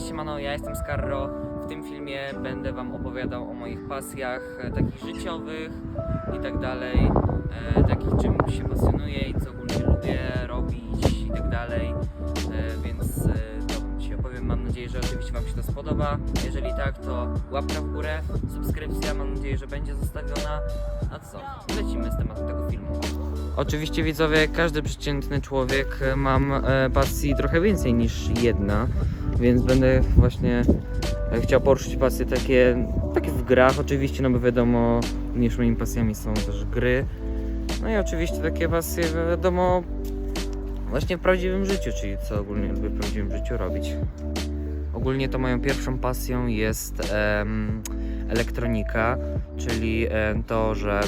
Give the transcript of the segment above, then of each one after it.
Cześć, siemano, ja jestem Scarro. W tym filmie będę Wam opowiadał o moich pasjach e, takich życiowych i tak dalej, e, takich czym się pasjonuję i co ogólnie lubię robić i tak dalej, e, więc to Wam dzisiaj opowiem. Mam nadzieję, że oczywiście Wam się to spodoba. Jeżeli tak, to łapka w górę, subskrypcja, mam nadzieję, że będzie zostawiona. A co? Lecimy z tematem tego filmu. Oczywiście widzowie, każdy przeciętny człowiek mam pasji trochę więcej niż jedna, więc będę właśnie e, chciał poruszyć pasje takie, takie w grach oczywiście, no bo wiadomo, moimi pasjami są też gry. No i oczywiście takie pasje wiadomo właśnie w prawdziwym życiu, czyli co ogólnie lubię w prawdziwym życiu robić. Ogólnie to moją pierwszą pasją jest em, elektronika, czyli em, to, że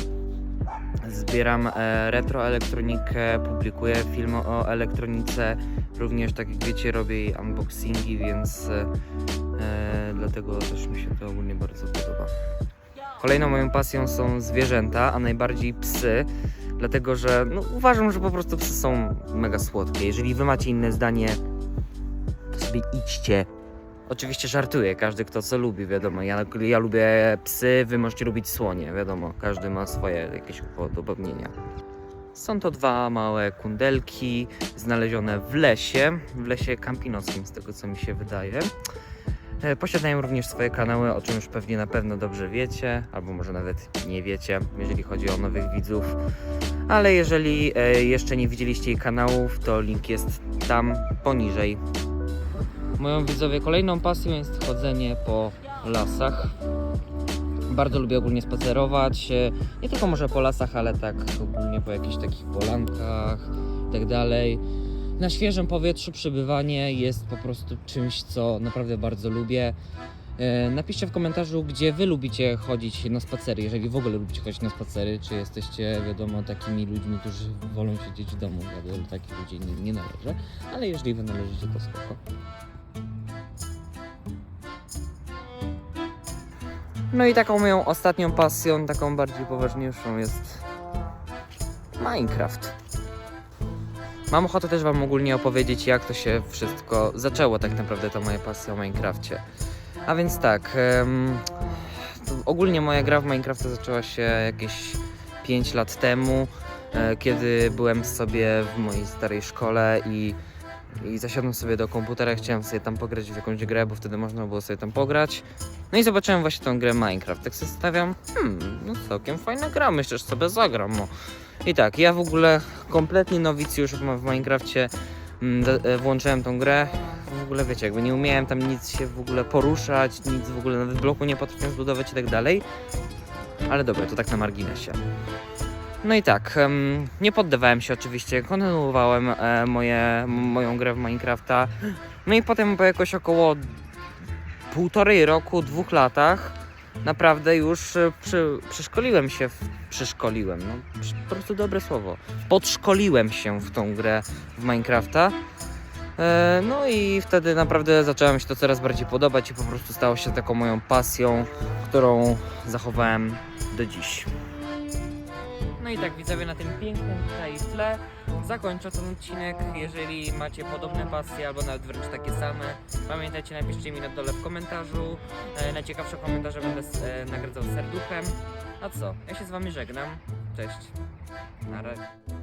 Zbieram e, retro elektronikę, publikuję filmy o elektronice, również tak jak wiecie robię jej unboxingi, więc e, e, dlatego też mi się to ogólnie bardzo podoba. Kolejną moją pasją są zwierzęta, a najbardziej psy, dlatego że no, uważam, że po prostu psy są mega słodkie. Jeżeli wy macie inne zdanie, to sobie idźcie. Oczywiście żartuję, każdy kto co lubi, wiadomo. Ja, ja lubię psy, wy możecie lubić słonie, wiadomo. Każdy ma swoje jakieś upodobnienia. Są to dwa małe kundelki znalezione w lesie, w lesie kampinowskim, z tego co mi się wydaje. E, Posiadają również swoje kanały, o czym już pewnie na pewno dobrze wiecie, albo może nawet nie wiecie, jeżeli chodzi o nowych widzów. Ale jeżeli e, jeszcze nie widzieliście jej kanałów, to link jest tam poniżej. Moją widzowie kolejną pasją jest chodzenie po lasach. Bardzo lubię ogólnie spacerować, e, nie tylko może po lasach, ale tak ogólnie po jakichś takich polankach i tak dalej. Na świeżym powietrzu przebywanie jest po prostu czymś, co naprawdę bardzo lubię. E, Napiszcie w komentarzu, gdzie wy lubicie chodzić na spacery, jeżeli w ogóle lubicie chodzić na spacery, czy jesteście, wiadomo, takimi ludźmi, którzy wolą siedzieć w domu. Ja do takich ludzi nie, nie należę, ale jeżeli wy należycie, to spoko. No i taką moją ostatnią pasją, taką bardziej poważniejszą jest Minecraft. Mam ochotę też Wam ogólnie opowiedzieć, jak to się wszystko zaczęło, tak naprawdę, ta moja pasja o Minecrafcie. A więc tak, to ogólnie moja gra w Minecrafta zaczęła się jakieś 5 lat temu, e, kiedy byłem sobie w mojej starej szkole i, i zasiadłem sobie do komputera, chciałem sobie tam pograć w jakąś grę, bo wtedy można było sobie tam pograć. No i zobaczyłem właśnie tą grę Minecraft. Tak sobie stawiam, hmm, no całkiem fajna gra, myślę, że sobie zagram. No. I tak, ja w ogóle kompletnie nowicjusz w Minecrafcie mm, e, włączyłem tą grę. W ogóle wiecie, jakby nie umiałem tam nic się w ogóle poruszać, nic w ogóle, nawet bloku nie potrafiłem zbudować i tak dalej. Ale dobra, to tak na marginesie. No i tak, nie poddawałem się oczywiście, kontynuowałem e, moje, moją grę w Minecrafta. No i potem po jakoś około półtorej roku, dwóch latach naprawdę już e, przy, przeszkoliłem się, w, przeszkoliłem, no przy- po prostu dobre słowo. Podszkoliłem się w tą grę w Minecrafta. E, no i wtedy naprawdę zaczęło mi się to coraz bardziej podobać i po prostu stało się taką moją pasją, którą zachowałem do dziś. No i tak widzowie na tym pięknym tutaj tle zakończę ten odcinek. Jeżeli macie podobne pasje albo nawet wręcz takie same, pamiętajcie napiszcie mi na dole w komentarzu. E, najciekawsze komentarze będę e, nagradzał serduchem. A co? Ja się z wami żegnam. Cześć. Na razie.